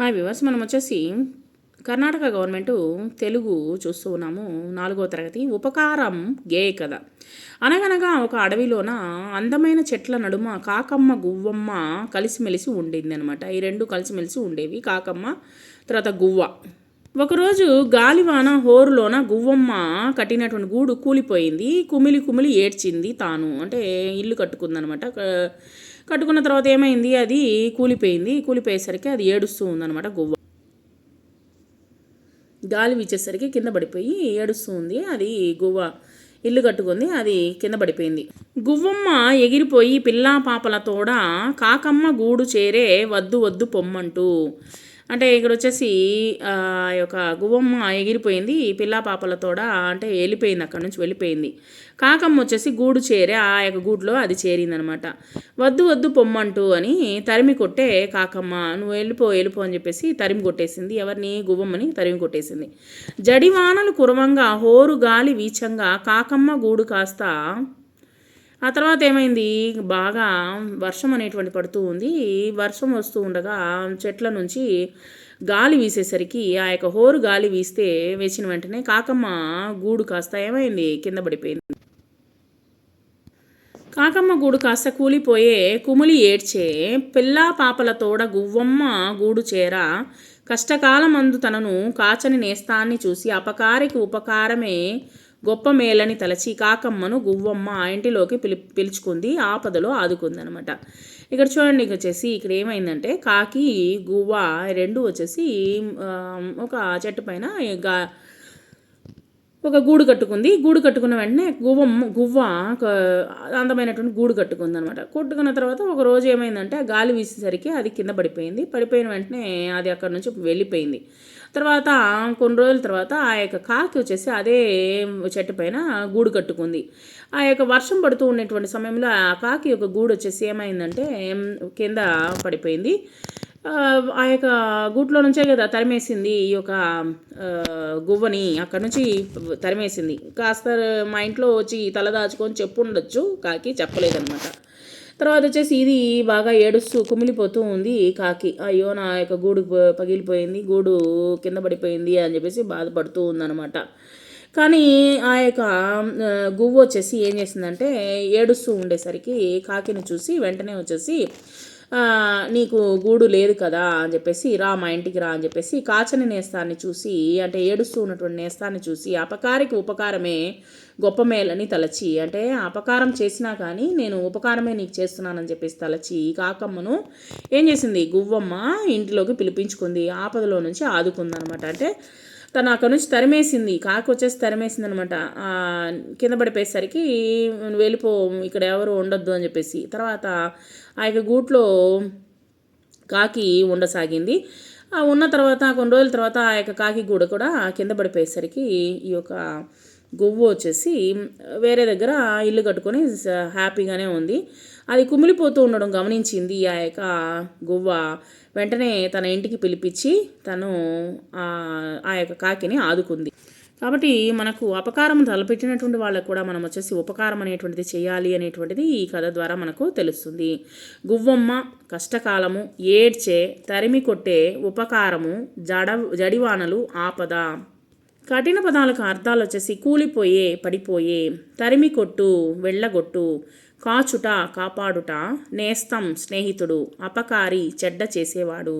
Hi viewers మనం వచ్చేసి Karnataka government Telugu చూస్తూ ఉన్నాము. నాలుగో తరగతి ఉపకారం గే కథ. అనగనగా ఒక అడవిలోన అందమైన చెట్ల నడుమ కాకమ్మ గువ్వమ్మ కలిసిమెలిసి ఉండింది అనమాట ఈ రెండు కలిసిమెలిసి ఉండేవి. కాకమ్మ తర్వాత గువ్వ. ఒకరోజు గాలివాన హోరులోన గువ్వమ్మ కట్టినటువంటి గూడు కూలిపోయింది. కుమిలి కుమిలి ఏడ్చింది తాను. అంటే ఇల్లు కట్టుకుందనమాట కట్టుకున్న తర్వాత ఏమైంది? అది కూలిపోయింది. కూలిపోయేసరికి అది ఏడుస్తూ ఉందన్నమాట గువ్వ. గాలి వీచేసరికి కింద పడిపోయి ఏడుస్తూ ఉంది. అది గువ్వ ఇల్లు కట్టుకుంది. అది కింద పడిపోయింది. గువ్వమ్మ ఎగిరిపోయి పిల్లా పాపల తోడ కాకమ్మ గూడు చేరే వద్దు వద్దు పొమ్మంటూ అంటే ఇక్కడ వచ్చేసి ఆ యొక్క గువ్వమ్మ ఎగిరిపోయింది పిల్లా పాపల తోడ అంటే వెళ్ళిపోయింది అక్కడ నుంచి వెళ్ళిపోయింది. కాకమ్మ వచ్చేసి గూడు చేరే ఆ యొక్క గూడులో అది చేరిందనమాట. వద్దు వద్దు పొమ్మంటూ అని తరిమి కొట్టే కాకమ్మ నువ్వు వెళ్ళిపో వెళ్ళిపో అని చెప్పేసి తరిమి కొట్టేసింది. ఎవరిని? గువ్వమ్మని తరిమి కొట్టేసింది. జడివానలు కురవంగా హోరు గాలి వీచంగా కాకమ్మ గూడు కాస్త ఆ తర్వాత ఏమైంది? బాగా వర్షం అనేటువంటి పడుతూ ఉంది. వర్షం వస్తూ ఉండగా చెట్ల నుంచి గాలి వీసేసరికి ఆ యొక్క హోరు గాలి వీస్తే వేసిన వెంటనే కాకమ్మ గూడు కాస్త ఏమైంది? కింద పడిపోయింది. కాకమ్మ గూడు కాస్త కూలిపోయే కుములి ఏడ్చే పిల్లా పాపల తోడ గువ్వమ్మ గూడు చేర కష్టకాలమందు తనను కాచని నేస్తాన్ని చూసి అపకారికి ఉపకారమే గొప్ప మేలని తలచి కాకమ్మను గువ్వమ్మ ఆ ఇంటిలోకి పిలి పిలుచుకుంది. ఆపదలో ఆదుకుంది అనమాట ఇక్కడ చూడండి ఇక వచ్చేసి ఇక్కడ ఏమైందంటే కాకి గువ్వ రెండు వచ్చేసి ఒక చెట్టు పైన గా ఒక గూడు కట్టుకుంది. గూడు కట్టుకున్న వెంటనే గువ్వమ్మ గువ్వ ఒక అందమైనటువంటి గూడు కట్టుకుంది అనమాట కొట్టుకున్న తర్వాత ఒక రోజు ఏమైందంటే ఆ గాలి వీసేసరికి అది కింద పడిపోయింది. పడిపోయిన వెంటనే అది అక్కడ నుంచి వెళ్ళిపోయింది. తర్వాత కొన్ని రోజుల తర్వాత ఆ యొక్క కాకి వచ్చేసి అదే చెట్టు పైన గూడు కట్టుకుంది. ఆ యొక్క వర్షం పడుతూ ఉండేటువంటి సమయంలో ఆ కాకి యొక్క గూడు వచ్చేసి ఏమైందంటే కింద పడిపోయింది. ఆ, యొక్క గూట్లో నుంచే కదా తరిమేసింది ఈ యొక్క గువ్వని. అక్కడ నుంచి తరిమేసింది. కాస్త మా ఇంట్లో వచ్చి తల దాచుకొని చెప్పు ఉండొచ్చు కాకి చెప్పలేదనమాట తర్వాత వచ్చేసి ఇది బాగా ఏడుస్తూ కుమిలిపోతూ ఉంది కాకి. అయ్యో నా యొక్క గూడు పగిలిపోయింది గూడు కింద పడిపోయింది అని చెప్పేసి బాధపడుతూ ఉందన్నమాట. కానీ ఆ యొక్క గువ్వు వచ్చేసి ఏం చేసిందంటే ఏడుస్తూ ఉండేసరికి కాకిని చూసి వెంటనే వచ్చేసి నీకు గూడు లేదు కదా అని చెప్పేసి రా మా ఇంటికి రా అని చెప్పేసి కాచని నేస్తాన్ని చూసి అంటే ఏడుస్తూ ఉన్నటువంటి నేస్తాన్ని చూసి అపకారికి ఉపకారమే గొప్ప మేలని తలచి అంటే అపకారం చేసినా కానీ నేను ఉపకారమే నీకు చేస్తున్నానని చెప్పేసి తలచి కాకమ్మను ఏం చేసింది? గువ్వమ్మ ఇంటిలోకి పిలిపించుకుంది ఆపదలో నుంచి ఆదుకుందనమాట. అంటే తను అక్కడ నుంచి తరిమేసింది కాకి వచ్చేసి తరిమేసింది అనమాట కింద పడిపోయేసరికి వెళ్ళిపో ఇక్కడ ఎవరు ఉండొద్దు అని చెప్పేసి. తర్వాత ఆ యొక్క గూట్లో కాకి ఉండసాగింది. ఉన్న తర్వాత కొన్ని రోజుల తర్వాత ఆ యొక్క కాకి గూడ కూడా కింద పడిపోయేసరికి ఈ యొక్క గువ్వ వచ్చేసి వేరే దగ్గర ఇల్లు కట్టుకొని హ్యాపీగానే ఉంది. అది కుమిలిపోతూ ఉండడం గమనించింది ఆ యొక్క గువ్వ. వెంటనే తన ఇంటికి పిలిపించి తను ఆ ఆ యొక్క కాకిని ఆదుకుంది. కాబట్టి మనకు అపకారం తలపెట్టినటువంటి వాళ్ళకు కూడా మనం వచ్చేసి ఉపకారం అనేటువంటిది చేయాలి అనేటువంటిది ఈ కథ ద్వారా మనకు తెలుస్తుంది. గువ్వమ్మ కష్టకాలము ఏడ్చే తరిమి కొట్టే ఉపకారము జడ జడివానలు ఆపద. కఠిన పదాలకు అర్థాలు వచ్చేసి కూలిపోయే పడిపోయే తరిమి కొట్టు వెళ్ళగొట్టు కాచుట కాపాడుట నేస్తం స్నేహితుడు అపకారి చెడ్డ చేసేవాడు.